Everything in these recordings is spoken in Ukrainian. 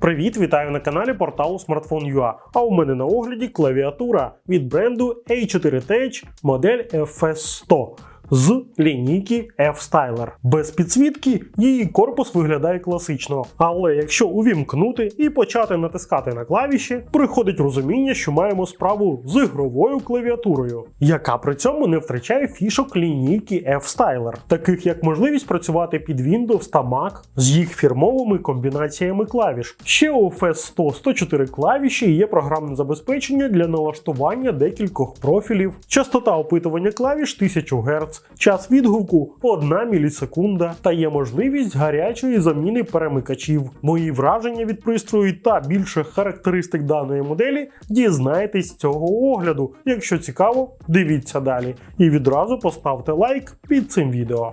Привіт, вітаю на каналі порталу Smartphone.ua. А у мене на огляді клавіатура від бренду A4Tech модель FS100 з лінійки F-Styler. Без підсвітки її корпус виглядає класично. Але якщо увімкнути і почати натискати на клавіші, приходить розуміння, що маємо справу з ігровою клавіатурою, яка при цьому не втрачає фішок лінійки F-Styler, таких як можливість працювати під Windows та Mac з їх фірмовими комбінаціями клавіш. Ще у FS100 104 клавіші є програмне забезпечення для налаштування декількох профілів, частота опитування клавіш 1000 Гц, час відгуку 1 мілісекунда та є можливість гарячої заміни перемикачів. Мої враження від пристрою та більше характеристик даної моделі дізнаєтесь з цього огляду. Якщо цікаво, дивіться далі і відразу поставте лайк під цим відео.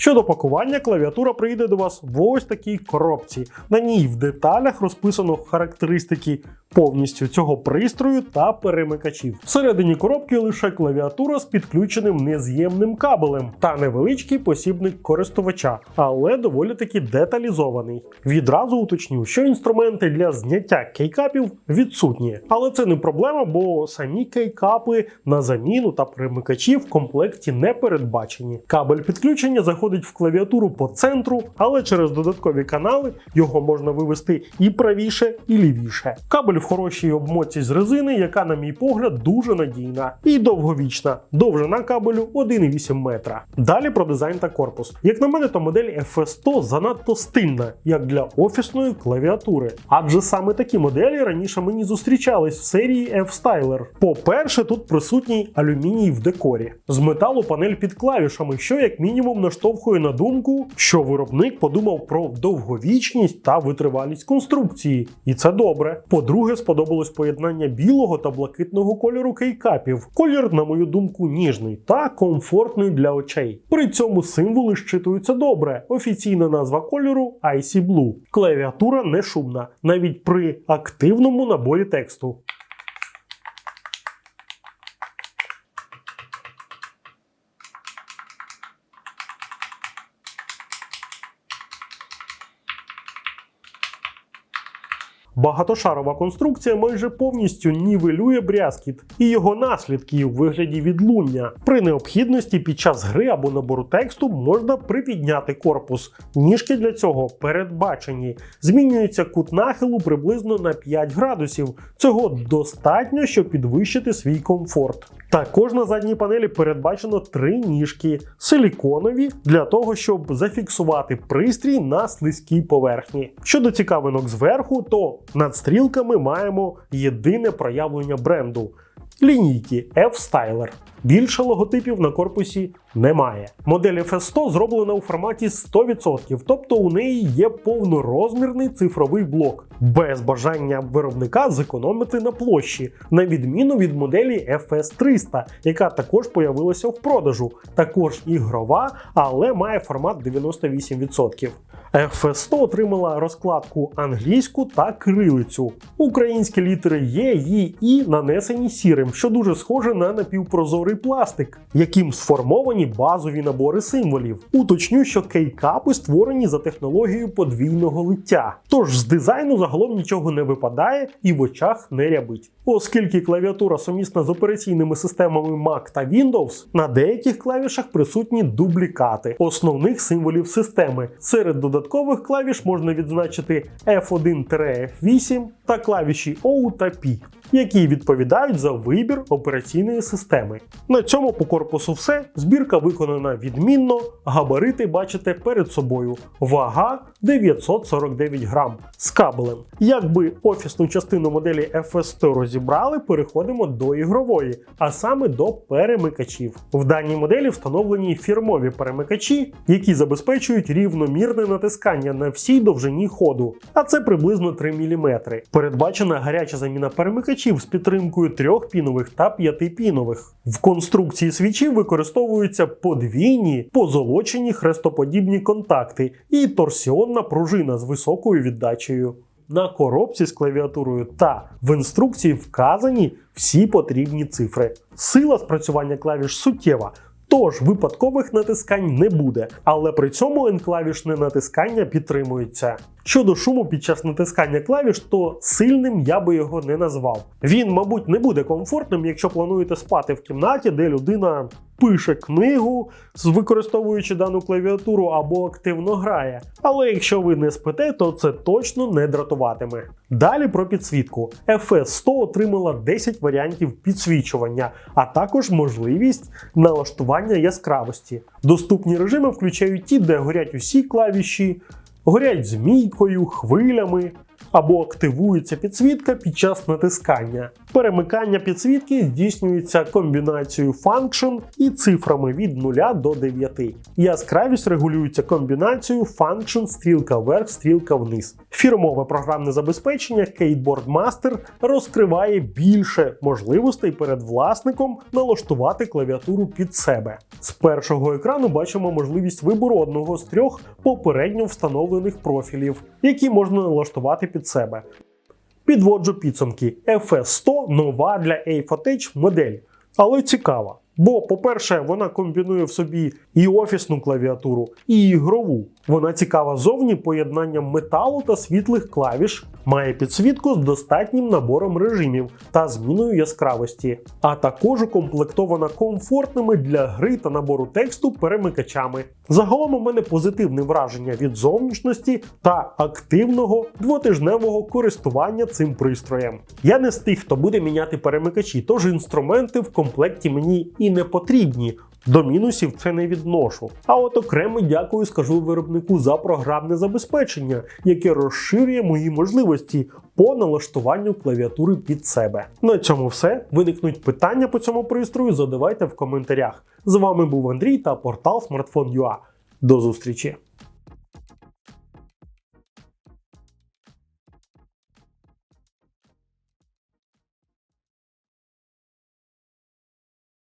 Щодо пакування, клавіатура прийде до вас в ось такій коробці. На ній в деталях розписано характеристики повністю цього пристрою та перемикачів. Всередині коробки лише клавіатура з підключеним нез'ємним кабелем та невеличкий посібник користувача, але доволі таки деталізований. Відразу уточню, що інструменти для зняття кейкапів відсутні, але це не проблема, бо самі кейкапи на заміну та перемикачі в комплекті не передбачені. Кабель підключення заходить в клавіатуру по центру, але через додаткові канали його можна вивести і правіше, і лівіше. Кабель в хорошій обмотці з резини, яка, на мій погляд, дуже надійна і довговічна. Довжина кабелю 1,8 метра. Далі про дизайн та корпус. Як на мене, то модель FS100 занадто стильна, як для офісної клавіатури. Адже саме такі моделі раніше мені зустрічались в серії F-Styler. По-перше, тут присутній алюміній в декорі. З металу панель під клавішами, що як мінімум наштовхує на думку, що виробник подумав про довговічність та витривалість конструкції. І це добре. По-друге, сподобалось поєднання білого та блакитного кольору кейкапів. Колір, на мою думку, ніжний та комфортний для очей. При цьому символи щитуються добре. Офіційна назва кольору Icy Blue. Клавіатура не шумна, навіть при активному наборі тексту. Багатошарова конструкція майже повністю нівелює брязкіт і його наслідки у вигляді відлуння. При необхідності під час гри або набору тексту можна припідняти корпус. Ніжки для цього передбачені. Змінюється кут нахилу приблизно на 5 градусів. Цього достатньо, щоб підвищити свій комфорт. Також на задній панелі передбачено три ніжки силіконові для того, щоб зафіксувати пристрій на слизькій поверхні. Щодо цікавинок зверху, то над стрілками маємо єдине проявлення бренду лінійки F-Styler. Більше логотипів на корпусі немає. Модель FS100 зроблена у форматі 100%, тобто у неї є повнорозмірний цифровий блок, без бажання виробника зекономити на площі, на відміну від моделі FS300, яка також появилася в продажу. Також ігрова, але має формат 98%. FS100 отримала розкладку англійську та кирилицю. Українські літери Є, Ї, І нанесені сірим, що дуже схоже на напівпрозорий пластик, яким сформовані базові набори символів. Уточню, що кейкапи створені за технологією подвійного лиття. Тож з дизайну загалом нічого не випадає і в очах не рябить. Оскільки клавіатура сумісна з операційними системами Mac та Windows, на деяких клавішах присутні дублікати основних символів системи. Серед додаткових клавіш можна відзначити F1-F8 та клавіші O та P, які відповідають за вибір операційної системи. На цьому по корпусу все. Збірка виконана відмінно, габарити бачите перед собою. Вага 949 грам з кабелем. Якби офісну частину моделі FS100 розібрали, переходимо до ігрової, а саме до перемикачів. В даній моделі встановлені фірмові перемикачі, які забезпечують рівномірне натискання на всій довжині ходу, а це приблизно 3 мм. Передбачена гаряча заміна перемикачів з підтримкою трьохпінових та п'ятипінових. В конструкції свічів використовуються подвійні позолочені хрестоподібні контакти і торсіонна пружина з високою віддачею. На коробці з клавіатурою та в інструкції вказані всі потрібні цифри. Сила спрацювання клавіш суттєва Тож випадкових натискань не буде, але при цьому енклавішне натискання підтримується. Щодо шуму під час натискання клавіш, то сильним я би його не назвав. Він, мабуть, не буде комфортним, якщо плануєте спати в кімнаті, де людина пише книгу, використовуючи дану клавіатуру або активно грає. Але якщо ви не спите, то це точно не дратуватиме. Далі про підсвітку. FS 100 отримала 10 варіантів підсвічування, а також можливість налаштування яскравості. Доступні режими включають ті, де горять усі клавіші, горять змійкою, хвилями. Або активується підсвітка під час натискання. Перемикання підсвітки здійснюється комбінацією function і цифрами від 0 до 9. Яскравість регулюється комбінацією function стрілка вверх, стрілка вниз. Фірмове програмне забезпечення Skateboard Master розкриває більше можливостей перед власником налаштувати клавіатуру під себе. З першого екрану бачимо можливість вибору одного з трьох попередньо встановлених профілів, які можна налаштувати під себе. Підводжу підсумки. FS 100 нова для Aifotech модель, але цікава. Бо, по-перше, вона комбінує в собі і офісну клавіатуру, і ігрову. Вона цікава зовні поєднанням металу та світлих клавіш, має підсвітку з достатнім набором режимів та зміною яскравості, а також укомплектована комфортними для гри та набору тексту перемикачами. Загалом у мене позитивне враження від зовнішності та активного двотижневого користування цим пристроєм. Я не з тих, хто буде міняти перемикачі, тож інструменти в комплекті мені і не потрібні. До мінусів це не відношу. А от окремо дякую скажу виробнику за програмне забезпечення, яке розширює мої можливості по налаштуванню клавіатури під себе. На цьому все. Виникнуть питання по цьому пристрою, задавайте в коментарях. З вами був Андрій та портал Smartphone.ua. До зустрічі!